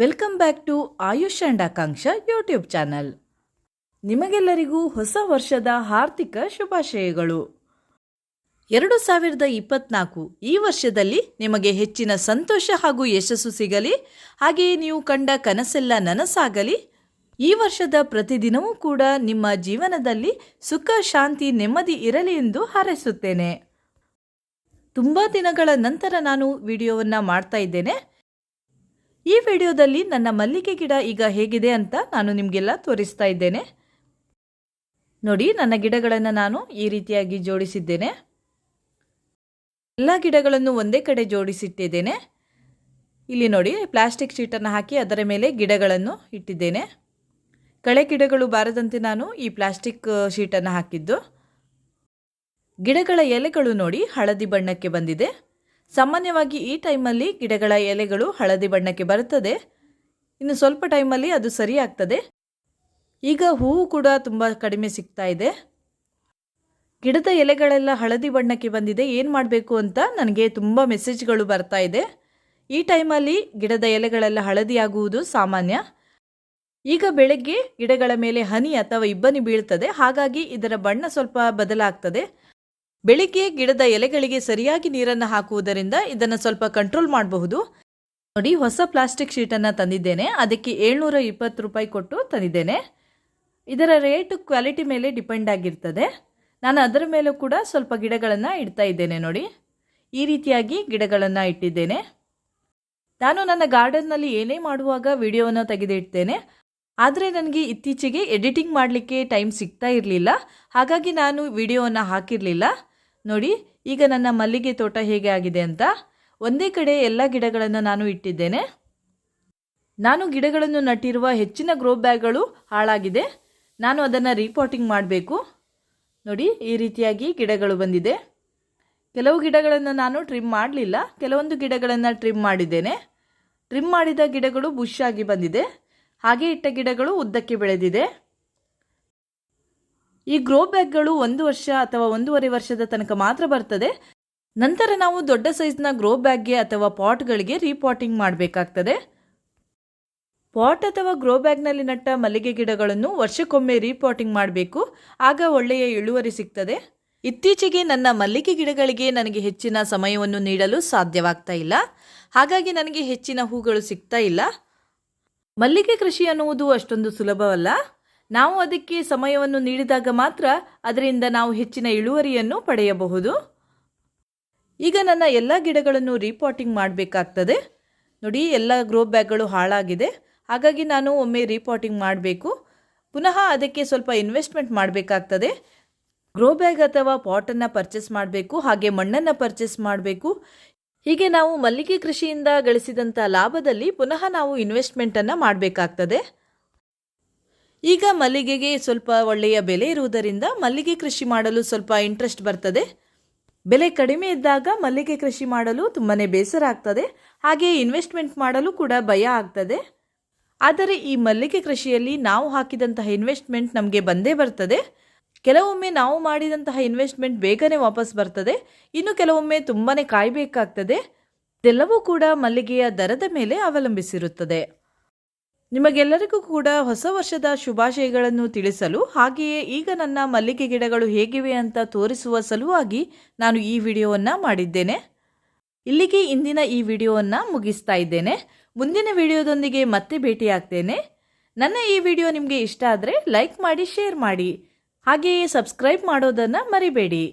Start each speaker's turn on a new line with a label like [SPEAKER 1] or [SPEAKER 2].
[SPEAKER 1] Welcome back to Ayush and Akanksha YouTube channel ನಿಮಗೆಲ್ಲರಿಗೂ ಹೊಸ ವರ್ಷದ ಆರ್ಥಿಕ ಶುಭಾಶಯಗಳು. ಎರಡು ಸಾವಿರದ ಇಪ್ಪತ್ನಾಲ್ಕು ಈ ವರ್ಷದಲ್ಲಿ ನಿಮಗೆ ಹೆಚ್ಚಿನ ಸಂತೋಷ ಹಾಗೂ ಯಶಸ್ಸು ಸಿಗಲಿ, ಹಾಗೆಯೇ ನೀವು ಕಂಡ ಕನಸೆಲ್ಲ ನನಸಾಗಲಿ. ಈ ವರ್ಷದ ಪ್ರತಿದಿನವೂ ಕೂಡ ನಿಮ್ಮ ಜೀವನದಲ್ಲಿ ಸುಖ, ಶಾಂತಿ, ನೆಮ್ಮದಿ ಇರಲಿ ಎಂದು ಹಾರೈಸುತ್ತೇನೆ. ತುಂಬ ದಿನಗಳ ನಂತರ ನಾನು ವಿಡಿಯೋವನ್ನು ಮಾಡ್ತಾ ಇದ್ದೇನೆ. ಈ ವಿಡಿಯೋದಲ್ಲಿ ನನ್ನ ಮಲ್ಲಿಗೆ ಗಿಡ ಈಗ ಹೇಗಿದೆ ಅಂತ ನಾನು ನಿಮಗೆಲ್ಲ ತೋರಿಸ್ತಾ ಇದ್ದೇನೆ. ನೋಡಿ, ನನ್ನ ಗಿಡಗಳನ್ನು ನಾನು ಈ ರೀತಿಯಾಗಿ ಜೋಡಿಸಿದ್ದೇನೆ. ಎಲ್ಲ ಗಿಡಗಳನ್ನು ಒಂದೇ ಕಡೆ ಜೋಡಿಸಿಟ್ಟಿದ್ದೇನೆ. ಇಲ್ಲಿ ನೋಡಿ, ಪ್ಲಾಸ್ಟಿಕ್ ಶೀಟನ್ನು ಹಾಕಿ ಅದರ ಮೇಲೆ ಗಿಡಗಳನ್ನು ಇಟ್ಟಿದ್ದೇನೆ. ಕಳೆ ಗಿಡಗಳು ಬಾರದಂತೆ ನಾನು ಈ ಪ್ಲಾಸ್ಟಿಕ್ ಶೀಟನ್ನು ಹಾಕಿದ್ದು. ಗಿಡಗಳ ಎಲೆಗಳು ನೋಡಿ ಹಳದಿ ಬಣ್ಣಕ್ಕೆ ಬಂದಿದೆ. ಸಾಮಾನ್ಯವಾಗಿ ಈ ಟೈಮಲ್ಲಿ ಗಿಡಗಳ ಎಲೆಗಳು ಹಳದಿ ಬಣ್ಣಕ್ಕೆ ಬರುತ್ತದೆ. ಇನ್ನು ಸ್ವಲ್ಪ ಟೈಮಲ್ಲಿ ಅದು ಸರಿ ಈಗ ಹೂವು ಕೂಡ ತುಂಬ ಕಡಿಮೆ ಸಿಗ್ತಾ ಇದೆ. ಗಿಡದ ಎಲೆಗಳೆಲ್ಲ ಹಳದಿ ಬಣ್ಣಕ್ಕೆ ಬಂದಿದೆ. ಏನು ಮಾಡಬೇಕು ಅಂತ ನನಗೆ ತುಂಬ ಮೆಸೇಜ್ಗಳು ಬರ್ತಾ ಇದೆ. ಈ ಟೈಮಲ್ಲಿ ಗಿಡದ ಎಲೆಗಳೆಲ್ಲ ಹಳದಿ ಆಗುವುದು ಸಾಮಾನ್ಯ. ಈಗ ಬೆಳಗ್ಗೆ ಗಿಡಗಳ ಮೇಲೆ ಹನಿ ಅಥವಾ ಇಬ್ಬನಿ ಬೀಳ್ತದೆ. ಹಾಗಾಗಿ ಇದರ ಬಣ್ಣ ಸ್ವಲ್ಪ ಬದಲಾಗ್ತದೆ. ಬೆಳಿಗ್ಗೆ ಗಿಡದ ಎಲೆಗಳಿಗೆ ಸರಿಯಾಗಿ ನೀರನ್ನು ಹಾಕುವುದರಿಂದ ಇದನ್ನು ಸ್ವಲ್ಪ ಕಂಟ್ರೋಲ್ ಮಾಡಬಹುದು. ನೋಡಿ, ಹೊಸ ಪ್ಲಾಸ್ಟಿಕ್ ಶೀಟನ್ನು ತಂದಿದ್ದೇನೆ. ಅದಕ್ಕೆ ಏಳ್ನೂರ ಇಪ್ಪತ್ತು ರೂಪಾಯಿ ಕೊಟ್ಟು ತಂದಿದ್ದೇನೆ. ಇದರ ರೇಟ್ ಕ್ವಾಲಿಟಿ ಮೇಲೆ ಡಿಪೆಂಡ್ ಆಗಿರ್ತದೆ. ನಾನು ಅದರ ಮೇಲೂ ಕೂಡ ಸ್ವಲ್ಪ ಗಿಡಗಳನ್ನು ಇಡ್ತಾ ಇದ್ದೇನೆ ನೋಡಿ. ಈ ರೀತಿಯಾಗಿ ಗಿಡಗಳನ್ನು ಇಟ್ಟಿದ್ದೇನೆ. ನಾನು ನನ್ನ ಗಾರ್ಡನ್ನಲ್ಲಿ ಏನೇ ಮಾಡುವಾಗ ವಿಡಿಯೋವನ್ನು ತೆಗೆದಿಡ್ತೇನೆ. ಆದರೆ ನನಗೆ ಇತ್ತೀಚೆಗೆ ಎಡಿಟಿಂಗ್ ಮಾಡಲಿಕ್ಕೆ ಟೈಮ್ ಸಿಗ್ತಾ ಇರಲಿಲ್ಲ. ಹಾಗಾಗಿ ನಾನು ವಿಡಿಯೋವನ್ನು ಹಾಕಿರಲಿಲ್ಲ. ನೋಡಿ, ಈಗ ನನ್ನ ಮಲ್ಲಿಗೆ ತೋಟ ಹೇಗೆ ಆಗಿದೆ ಅಂತ. ಒಂದೇ ಕಡೆ ಎಲ್ಲ ಗಿಡಗಳನ್ನು ನಾನು ಇಟ್ಟಿದ್ದೇನೆ. ನಾನು ಗಿಡಗಳನ್ನು ನಟ್ಟಿರುವ ಹೆಚ್ಚಿನ ಗ್ರೋ ಬ್ಯಾಗ್ಗಳು ಹಾಳಾಗಿದೆ. ನಾನು ಅದನ್ನು ರೀಪಾಟಿಂಗ್ ಮಾಡಬೇಕು. ನೋಡಿ, ಈ ರೀತಿಯಾಗಿ ಗಿಡಗಳು ಬಂದಿದೆ. ಕೆಲವು ಗಿಡಗಳನ್ನು ನಾನು ಟ್ರಿಮ್ ಮಾಡಲಿಲ್ಲ. ಕೆಲವೊಂದು ಗಿಡಗಳನ್ನು ಟ್ರಿಮ್ ಮಾಡಿದ್ದೇನೆ. ಟ್ರಿಮ್ ಮಾಡಿದ ಗಿಡಗಳು ಬುಷ್ ಆಗಿ ಬಂದಿದೆ. ಹಾಗೆ ಇಟ್ಟ ಗಿಡಗಳು ಉದ್ದಕ್ಕೆ ಬೆಳೆದಿದೆ. ಈ ಗ್ರೋ ಬ್ಯಾಗ್ಗಳು ಒಂದು ವರ್ಷ ಅಥವಾ ಒಂದೂವರೆ ವರ್ಷದ ತನಕ ಮಾತ್ರ ಬರ್ತದೆ. ನಂತರ ನಾವು ದೊಡ್ಡ ಸೈಜ್ನ ಗ್ರೋ ಬ್ಯಾಗ್ಗೆ ಅಥವಾ ಪಾಟ್ಗಳಿಗೆ ರೀಪಾಟಿಂಗ್ ಮಾಡಬೇಕಾಗ್ತದೆ. ಪಾಟ್ ಅಥವಾ ಗ್ರೋ ಬ್ಯಾಗ್ನಲ್ಲಿ ನಟ್ಟ ಮಲ್ಲಿಗೆ ಗಿಡಗಳನ್ನು ವರ್ಷಕ್ಕೊಮ್ಮೆ ರೀಪಾಟಿಂಗ್ ಮಾಡಬೇಕು. ಆಗ ಒಳ್ಳೆಯ ಇಳುವರಿ ಸಿಗ್ತದೆ. ಇತ್ತೀಚೆಗೆ ನನ್ನ ಮಲ್ಲಿಗೆ ಗಿಡಗಳಿಗೆ ನನಗೆ ಹೆಚ್ಚಿನ ಸಮಯವನ್ನು ನೀಡಲು ಸಾಧ್ಯವಾಗ್ತಾ ಇಲ್ಲ. ಹಾಗಾಗಿ ನನಗೆ ಹೆಚ್ಚಿನ ಹೂಗಳು ಸಿಗ್ತಾ ಇಲ್ಲ. ಮಲ್ಲಿಗೆ ಕೃಷಿ ಅನ್ನುವುದು ಅಷ್ಟೊಂದು ಸುಲಭವಲ್ಲ. ನಾವು ಅದಕ್ಕೆ ಸಮಯವನ್ನು ನೀಡಿದಾಗ ಮಾತ್ರ ಅದರಿಂದ ನಾವು ಹೆಚ್ಚಿನ ಇಳುವರಿಯನ್ನು ಪಡೆಯಬಹುದು. ಈಗ ನನ್ನ ಎಲ್ಲ ಗಿಡಗಳನ್ನು ರೀಪಾಟಿಂಗ್ ಮಾಡಬೇಕಾಗ್ತದೆ. ನೋಡಿ, ಎಲ್ಲ ಗ್ರೋ ಬ್ಯಾಗ್ಗಳು ಹಾಳಾಗಿದೆ. ಹಾಗಾಗಿ ನಾನು ಒಮ್ಮೆ ರೀಪಾಟಿಂಗ್ ಮಾಡಬೇಕು. ಪುನಃ ಅದಕ್ಕೆ ಸ್ವಲ್ಪ ಇನ್ವೆಸ್ಟ್ಮೆಂಟ್ ಮಾಡಬೇಕಾಗ್ತದೆ. ಗ್ರೋ ಬ್ಯಾಗ್ ಅಥವಾ ಪಾಟನ್ನು ಪರ್ಚೇಸ್ ಮಾಡಬೇಕು, ಹಾಗೆ ಮಣ್ಣನ್ನು ಪರ್ಚೇಸ್ ಮಾಡಬೇಕು. ಹೀಗೆ ನಾವು ಮಲ್ಲಿಗೆ ಕೃಷಿಯಿಂದ ಗಳಿಸಿದಂಥ ಲಾಭದಲ್ಲಿ ಪುನಃ ನಾವು ಇನ್ವೆಸ್ಟ್ಮೆಂಟನ್ನು ಮಾಡಬೇಕಾಗ್ತದೆ. ಈಗ ಮಲ್ಲಿಗೆಗೆ ಸ್ವಲ್ಪ ಒಳ್ಳೆಯ ಬೆಲೆ ಇರುವುದರಿಂದ ಮಲ್ಲಿಗೆ ಕೃಷಿ ಮಾಡಲು ಸ್ವಲ್ಪ ಇಂಟ್ರೆಸ್ಟ್ ಬರ್ತದೆ. ಬೆಲೆ ಕಡಿಮೆ ಇದ್ದಾಗ ಮಲ್ಲಿಗೆ ಕೃಷಿ ಮಾಡಲು ತುಂಬಾ ಬೇಸರ ಆಗ್ತದೆ. ಹಾಗೆ ಇನ್ವೆಸ್ಟ್ಮೆಂಟ್ ಮಾಡಲು ಕೂಡ ಭಯ ಆಗ್ತದೆ. ಆದರೆ ಈ ಮಲ್ಲಿಗೆ ಕೃಷಿಯಲ್ಲಿ ನಾವು ಹಾಕಿದಂತಹ ಇನ್ವೆಸ್ಟ್ಮೆಂಟ್ ನಮಗೆ ಬಂದೇ ಬರ್ತದೆ. ಕೆಲವೊಮ್ಮೆ ನಾವು ಮಾಡಿದಂತಹ ಇನ್ವೆಸ್ಟ್ಮೆಂಟ್ ಬೇಗನೆ ವಾಪಸ್ ಬರ್ತದೆ. ಇನ್ನು ಕೆಲವೊಮ್ಮೆ ತುಂಬಾ ಕಾಯಬೇಕಾಗ್ತದೆ. ಇದೆಲ್ಲವೂ ಕೂಡ ಮಲ್ಲಿಗೆಯ ದರದ ಮೇಲೆ ಅವಲಂಬಿಸಿರುತ್ತದೆ. ನಿಮಗೆಲ್ಲರಿಗೂ ಕೂಡ ಹೊಸ ವರ್ಷದ ಶುಭಾಶಯಗಳನ್ನು ತಿಳಿಸಲು ಹಾಗೆಯೇ ಈಗ ನನ್ನ ಮಲ್ಲಿಗೆ ಗಿಡಗಳು ಹೇಗಿವೆ ಅಂತ ತೋರಿಸುವ ಸಲುವಾಗಿ ನಾನು ಈ ವಿಡಿಯೋವನ್ನು ಮಾಡಿದ್ದೇನೆ. ಇಲ್ಲಿಗೆ ಇಂದಿನ ಈ ವಿಡಿಯೋವನ್ನು ಮುಗಿಸ್ತಾ ಇದ್ದೇನೆ. ಮುಂದಿನ ವಿಡಿಯೋದೊಂದಿಗೆ ಮತ್ತೆ ಭೇಟಿಯಾಗ್ತೇನೆ. ನನ್ನ ಈ ವಿಡಿಯೋ ನಿಮಗೆ ಇಷ್ಟ ಆದರೆ ಲೈಕ್ ಮಾಡಿ, ಶೇರ್ ಮಾಡಿ. ಹಾಗೆಯೇ ಸಬ್ಸ್ಕ್ರೈಬ್ ಮಾಡೋದನ್ನು ಮರಿಬೇಡಿ.